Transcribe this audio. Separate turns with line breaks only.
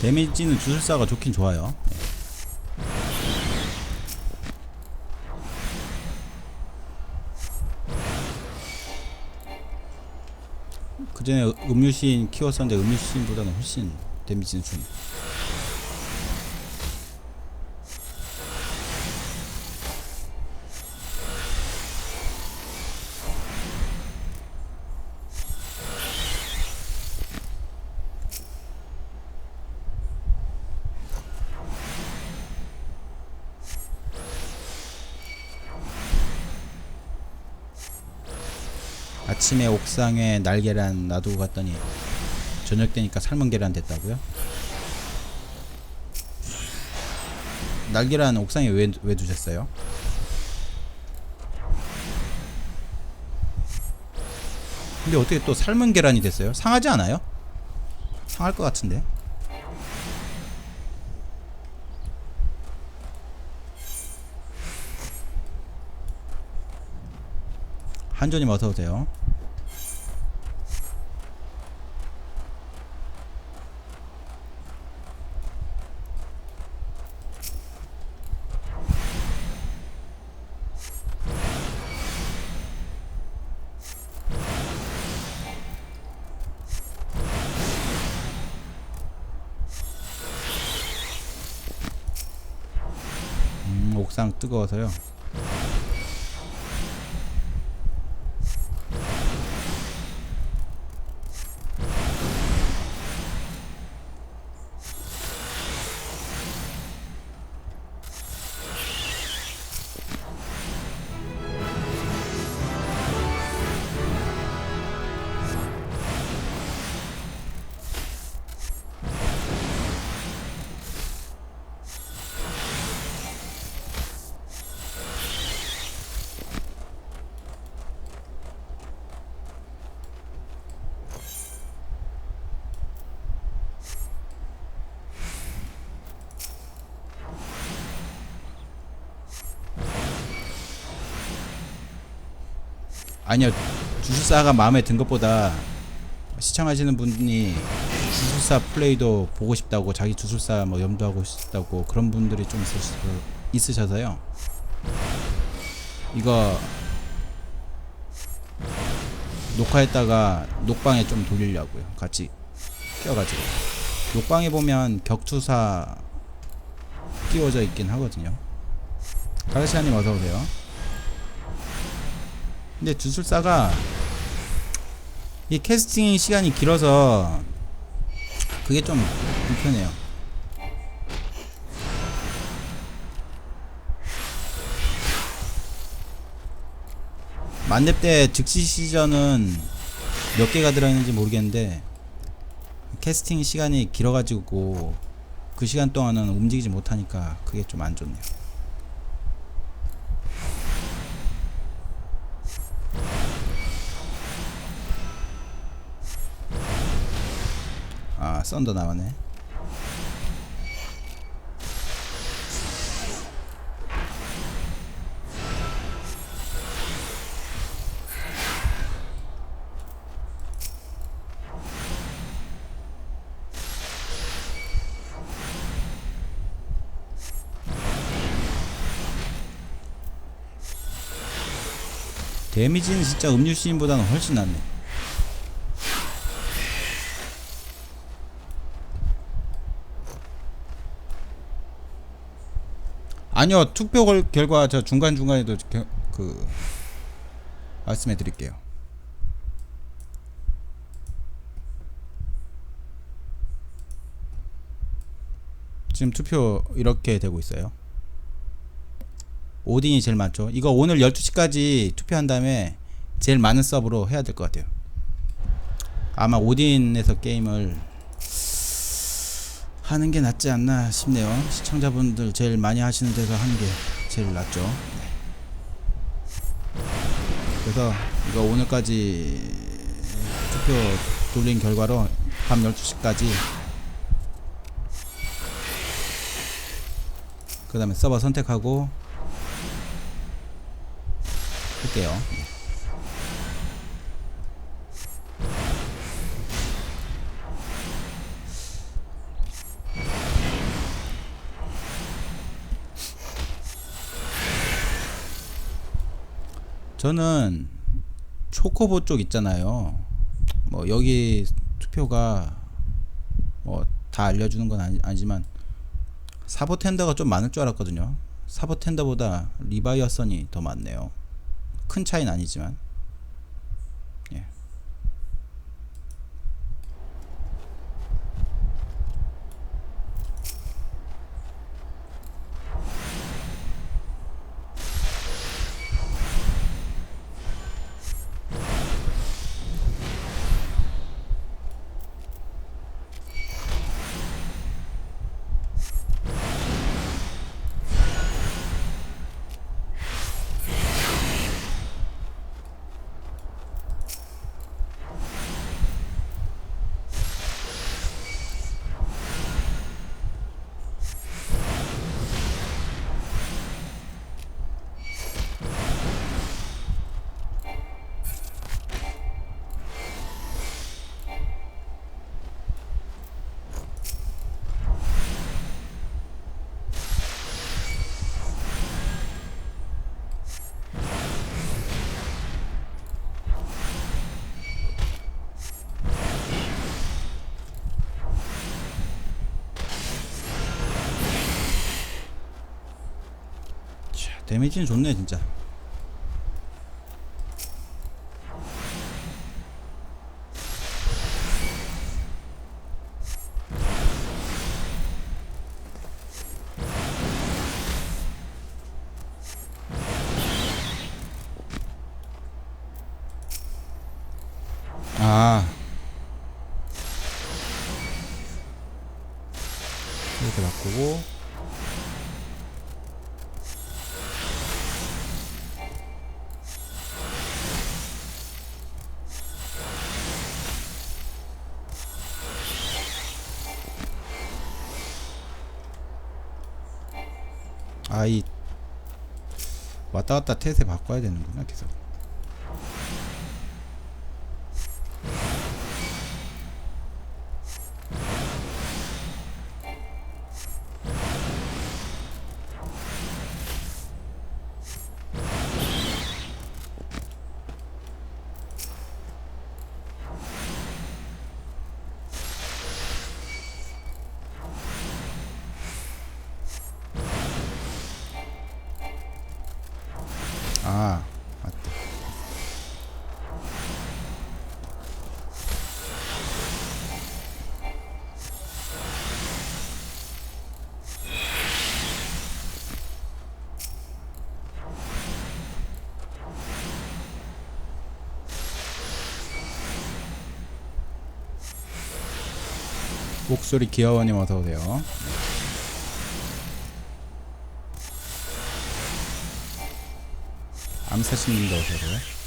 데미지는 주술사가 좋긴 좋아요. 그 전에 음유신 키웠었는데 음유신보다는 훨씬 데미지는 좀. 아침에 옥상에 날계란 놔두고 갔더니 저녁 되니까 삶은 계란 됐다고요? 날계란 옥상에 왜, 왜 두셨어요? 근데 어떻게 또 삶은 계란이 됐어요? 상하지 않아요? 상할 것 같은데 한조님 어서 오세요. 음, 옥상 뜨거워서요. 아니요 주술사가 마음에 든 것보다 시청하시는 분이 주술사 플레이도 보고 싶다고 자기 주술사 뭐 염두하고 싶다고 그런 분들이 좀 있으셔, 있으셔서요. 이거 녹화했다가 녹방에 좀 돌리려고요. 같이 껴가지고. 녹방에 보면 격투사 띄워져 있긴 하거든요. 가르시아님 어서오세요 근데 주술사가 이 캐스팅 시간이 길어서 그게 좀 불편해요. 만렙 때 즉시 시전은 몇 개가 들어있는지 모르겠는데 캐스팅 시간이 길어가지고 그 시간 동안은 움직이지 못하니까 그게 좀 안 좋네요. 아 썬더 나오네. 데미지는 진짜 음유 시인보다는 훨씬 낫네 아니요 투표 결- 결과 저 중간 중간에도 겨- 그 말씀해 드릴게요. 지금 투표 이렇게 되고 있어요. 오딘이 제일 많죠. 이거 오늘 12시까지 투표한 다음에 제일 많은 서브로 해야 될 것 같아요. 아마 오딘에서 게임을 하는 게 낫지 않나 싶네요. 시청자분들 제일 많이 하시는 데서 하는 게 제일 낫죠. 네. 그래서 이거 오늘까지 투표 돌린 결과로 밤 12시까지 그 다음에 서버 선택하고 할게요. 저는 초코보 쪽 있잖아요. 뭐 여기 투표가 뭐 다 알려주는 건 아니, 아니지만 사보 텐더가 좀 많을 줄 알았거든요. 사보 텐더보다 리바이어선이 더 많네요. 큰 차이는 아니지만. 데미지는 좋네 진짜. 아. 아이 왔다 갔다 태세 바꿔야 되는구나 계속 아 맞다 목소리 귀여워님 어서 오세요. 암사신님도 어서 오세요.